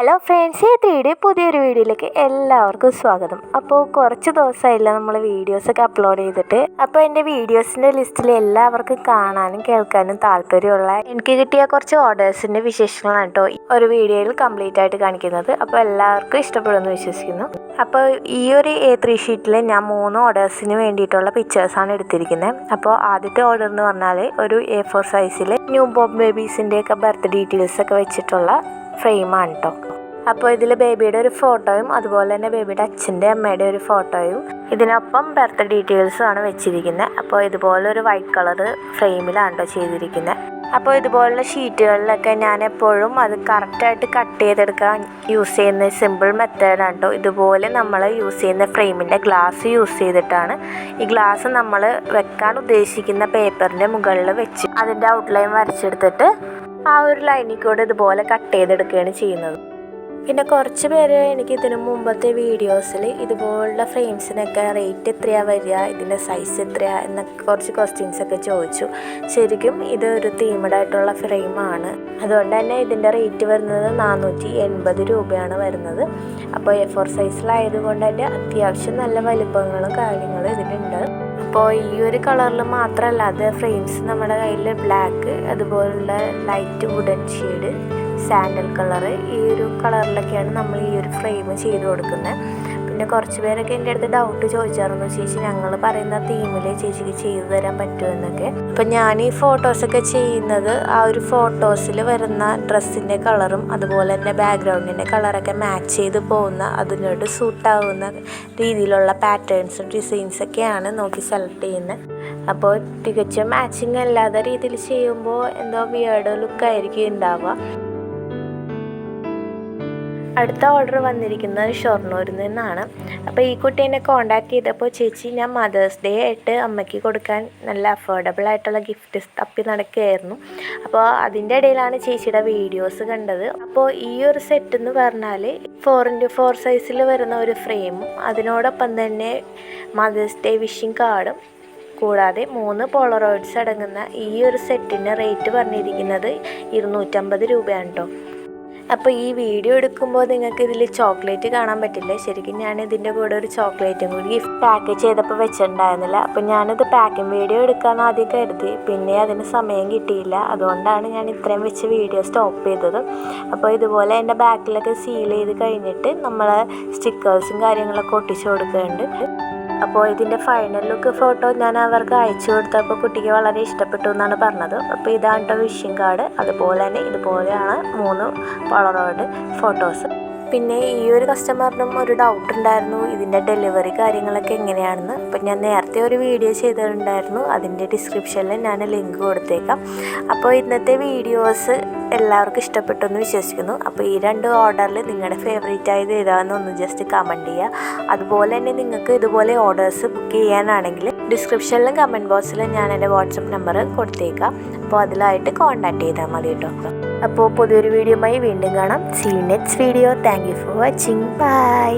Hello friends ഈ ത്രീയുടെ പുതിയൊരു വീഡിയോയിലേക്ക് എല്ലാവർക്കും സ്വാഗതം. അപ്പോൾ കുറച്ച് ദിവസമായില്ല നമ്മൾ വീഡിയോസൊക്കെ അപ്ലോഡ് ചെയ്തിട്ട്. അപ്പോൾ എന്റെ വീഡിയോസിന്റെ ലിസ്റ്റിൽ എല്ലാവർക്കും കാണാനും കേൾക്കാനും താല്പര്യമുള്ള എനിക്ക് കിട്ടിയ കുറച്ച് ഓർഡേഴ്സിന്റെ വിശേഷങ്ങളാണ് കേട്ടോ ഒരു വീഡിയോയിൽ കംപ്ലീറ്റ് ആയിട്ട് കാണിക്കുന്നത്. അപ്പോൾ എല്ലാവർക്കും ഇഷ്ടപ്പെടുമെന്ന് വിശ്വസിക്കുന്നു. അപ്പോൾ ഈ ഒരു എ ത്രീ ഷീറ്റിൽ ഞാൻ മൂന്ന് ഓർഡേഴ്സിന് വേണ്ടിയിട്ടുള്ള പിക്ചേഴ്സാണ് എടുത്തിരിക്കുന്നത്. അപ്പോൾ ആദ്യത്തെ ഓർഡർ എന്ന് പറഞ്ഞാൽ ഒരു എ ഫോർ സൈസിൽ ന്യൂ ബോബ് ബേബീസിന്റെയൊക്കെ ബർത്ത് ഡീറ്റെയിൽസൊക്കെ വെച്ചിട്ടുള്ള ഫ്രെയിമാണ് കേട്ടോ. അപ്പോൾ ഇതിൽ ബേബിയുടെ ഒരു ഫോട്ടോയും അതുപോലെ തന്നെ ബേബിയുടെ അച്ഛന്റെ അമ്മയുടെ ഒരു ഫോട്ടോയും ഇതിനൊപ്പം ബർത്ത് ഡീറ്റെയിൽസും ആണ് വെച്ചിരിക്കുന്നത് അപ്പോൾ ഇതുപോലെ ഒരു വൈറ്റ് കളർ ഫ്രെയിമിലാണ് കേട്ടോ ചെയ്തിരിക്കുന്നത് അപ്പോൾ ഇതുപോലുള്ള ഷീറ്റുകളിലൊക്കെ ഞാൻ എപ്പോഴും അത് കറക്റ്റായിട്ട് കട്ട് ചെയ്തെടുക്കാൻ യൂസ് ചെയ്യുന്ന സിമ്പിൾ മെത്തേഡാണ് കേട്ടോ ഇതുപോലെ നമ്മൾ യൂസ് ചെയ്യുന്ന ഫ്രെയിമിന്റെ ഗ്ലാസ് യൂസ് ചെയ്തിട്ടാണ് ഈ ഗ്ലാസ് നമ്മൾ വെക്കാൻ ഉദ്ദേശിക്കുന്ന പേപ്പറിന്റെ മുകളിൽ വെച്ച് അതിന്റെ ഔട്ട്ലൈൻ വരച്ചെടുത്തിട്ട് ആ ഒരു ലൈനിൽ കൂടെ ഇതുപോലെ കട്ട് ചെയ്തെടുക്കുകയാണ് ചെയ്യുന്നത്. പിന്നെ കുറച്ച് പേര് എനിക്ക് ഇതിനു മുമ്പത്തെ വീഡിയോസിൽ ഇതുപോലുള്ള ഫ്രെയിംസിനൊക്കെ റേറ്റ് എത്രയാണ് വരിക ഇതിന്റെ സൈസ് എത്രയാണ് എന്നൊക്കെ കുറച്ച് ക്വസ്റ്റ്യൻസൊക്കെ ചോദിച്ചു. ശരിക്കും ഇത് ഒരു തീമഡ് ആയിട്ടുള്ള ഫ്രെയിമാണ് അതുകൊണ്ട് തന്നെ ഇതിന്റെ റേറ്റ് വരുന്നത് നാനൂറ്റി എൺപത് രൂപയാണ് വരുന്നത്. അപ്പോൾ എ ഫോർ സൈസിലായതുകൊണ്ട് തന്നെ അത്യാവശ്യം നല്ല വലിപ്പങ്ങളും കാര്യങ്ങളും ഇതിലുണ്ട്. അപ്പോൾ ഈ ഒരു കളറിൽ മാത്രമല്ലാതെ ഫ്രെയിംസ് നമ്മുടെ കയ്യിൽ ബ്ലാക്ക് അതുപോലുള്ള light wooden shade sandal colour. ഈ ഒരു കളറിലൊക്കെയാണ് നമ്മൾ ഈ ഒരു ഫ്രെയിം ചെയ്ത് കൊടുക്കുന്നത്. പിന്നെ കുറച്ച് പേരൊക്കെ എന്റെ അടുത്ത് ഡൗട്ട് ചോദിച്ചായിരുന്നു ചേച്ചി ഞങ്ങൾ പറയുന്ന തീമിൽ ചേച്ചിക്ക് ചെയ്തു തരാൻ പറ്റുമെന്നൊക്കെ. അപ്പം ഞാൻ ഈ ഫോട്ടോസൊക്കെ ചെയ്യുന്നത് ആ ഒരു ഫോട്ടോസിൽ വരുന്ന ഡ്രസ്സിന്റെ കളറും അതുപോലെ തന്നെ ബാക്ക്ഗ്രൗണ്ടിന്റെ കളറൊക്കെ മാച്ച് ചെയ്ത് പോകുന്ന അതിനോട് സൂട്ടാവുന്ന രീതിയിലുള്ള പാറ്റേൺസും ഡിസൈൻസൊക്കെയാണ് നോക്കി സെലക്ട് ചെയ്യുന്നത് അപ്പോൾ തികച്ചും മാച്ചിങ് അല്ലാത്ത രീതിയിൽ ചെയ്യുമ്പോൾ എന്തോ വിയേർഡ് ലുക്കായിരിക്കും ഉണ്ടാവുക. അടുത്ത ഓർഡർ വന്നിരിക്കുന്നത് ഷൊർണൂരിൽ നിന്നാണ്. അപ്പോൾ ഈ കുട്ടി എന്നെ ചെയ്തപ്പോൾ ചേച്ചി ഞാൻ മദേഴ്സ് ഡേ ആയിട്ട് അമ്മയ്ക്ക് കൊടുക്കാൻ നല്ല അഫോർഡബിൾ ആയിട്ടുള്ള ഗിഫ്റ്റ് തപ്പി നടക്കുകയായിരുന്നു. അപ്പോൾ അതിന്റെ ഇടയിലാണ് ചേച്ചിയുടെ വീഡിയോസ് കണ്ടത്. അപ്പോൾ ഈ ഒരു സെറ്റ് എന്ന് പറഞ്ഞാൽ ഫോർ ഇന്റു ഫോർ സൈസിൽ വരുന്ന ഒരു ഫ്രെയിമും അതിനോടൊപ്പം തന്നെ മദേഴ്സ് ഡേ വിഷിംഗ് കാർഡും കൂടാതെ മൂന്ന് പോളറോയിഡ്സ് അടങ്ങുന്ന ഈ ഒരു സെറ്റിന്റെ റേറ്റ് പറഞ്ഞിരിക്കുന്നത് ഇരുന്നൂറ്റമ്പത് രൂപയാണ് കേട്ടോ അപ്പോൾ ഈ വീഡിയോ എടുക്കുമ്പോൾ നിങ്ങൾക്ക് ഇതിൽ ചോക്ലേറ്റ് കാണാൻ പറ്റില്ല. ശരിക്കും ഞാൻ ഇതിന്റെ കൂടെ ഒരു ചോക്ലേറ്റും കൂടി ഗിഫ്റ്റ് പാക്കേജ് ചെയ്തപ്പോൾ വെച്ചിട്ടുണ്ടായിരുന്നില്ല. അപ്പോൾ ഞാനിത് പാക്കിംഗ് വീഡിയോ എടുക്കാമെന്ന് ആദ്യം കരുതി. പിന്നെ അതിന് സമയം കിട്ടിയില്ല. അതുകൊണ്ടാണ് ഞാൻ ഇത്രയും വെച്ച് വീഡിയോ സ്റ്റോപ്പ് ചെയ്തത്. അപ്പോൾ ഇതുപോലെ എന്റെ ബാക്കിലൊക്കെ സീൽ ചെയ്ത് കഴിഞ്ഞിട്ട് നമ്മൾ സ്റ്റിക്കേഴ്സും കാര്യങ്ങളൊക്കെ ഒട്ടിച്ചു കൊടുക്കുന്നുണ്ട്. അപ്പോൾ ഇതിന്റെ ഫൈനൽ ലുക്ക് ഫോട്ടോ ഞാൻ അവർക്ക് അയച്ചു കൊടുത്തപ്പോൾ കുട്ടിക്ക് വളരെ ഇഷ്ടപ്പെട്ടു എന്നാണ് പറഞ്ഞത്. അപ്പോൾ ഇതാണ് കേട്ടോ വിഷിംഗ് കാർഡ് അതുപോലെ തന്നെ ഇതുപോലെയാണ് മൂന്ന് പോളറോയിഡ് ഫോട്ടോസ് പിന്നെ ഈ ഒരു കസ്റ്റമറിനും ഒരു ഡൗട്ട് ഉണ്ടായിരുന്നു. ഇതിന്റെ ഡെലിവറി കാര്യങ്ങളൊക്കെ എങ്ങനെയാണെന്ന്. അപ്പം ഞാൻ നേരത്തെ ഒരു വീഡിയോ ചെയ്തിട്ടുണ്ടായിരുന്നു. അതിന്റെ ഡിസ്ക്രിപ്ഷനിൽ ഞാൻ ലിങ്ക് കൊടുത്തേക്കാം. അപ്പോൾ ഇന്നത്തെ വീഡിയോസ് എല്ലാവർക്കും ഇഷ്ടപ്പെട്ടു എന്ന് വിശ്വസിക്കുന്നു. അപ്പോൾ ഈ രണ്ട് ഓർഡറിൽ നിങ്ങളുടെ ഫേവറേറ്റ് ആയത് ഏതാണെന്ന് ഒന്ന് ജസ്റ്റ് കമന്റ് ചെയ്യുക. അതുപോലെ തന്നെ നിങ്ങൾക്ക് ഇതുപോലെ ഓർഡേഴ്സ് ബുക്ക് ചെയ്യാനാണെങ്കിൽ ഡിസ്ക്രിപ്ഷനിലും കമന്റ് ബോക്സിലും ഞാൻ എന്റെ വാട്സപ്പ് നമ്പർ കൊടുത്തേക്കാം. അപ്പോൾ അതിലായിട്ട് കോൺടാക്ട് ചെയ്താൽ മതി കേട്ടോ അപ്പോൾ പുതിയൊരു വീഡിയോയുമായി വീണ്ടും കാണാം. See next video thank you for watching bye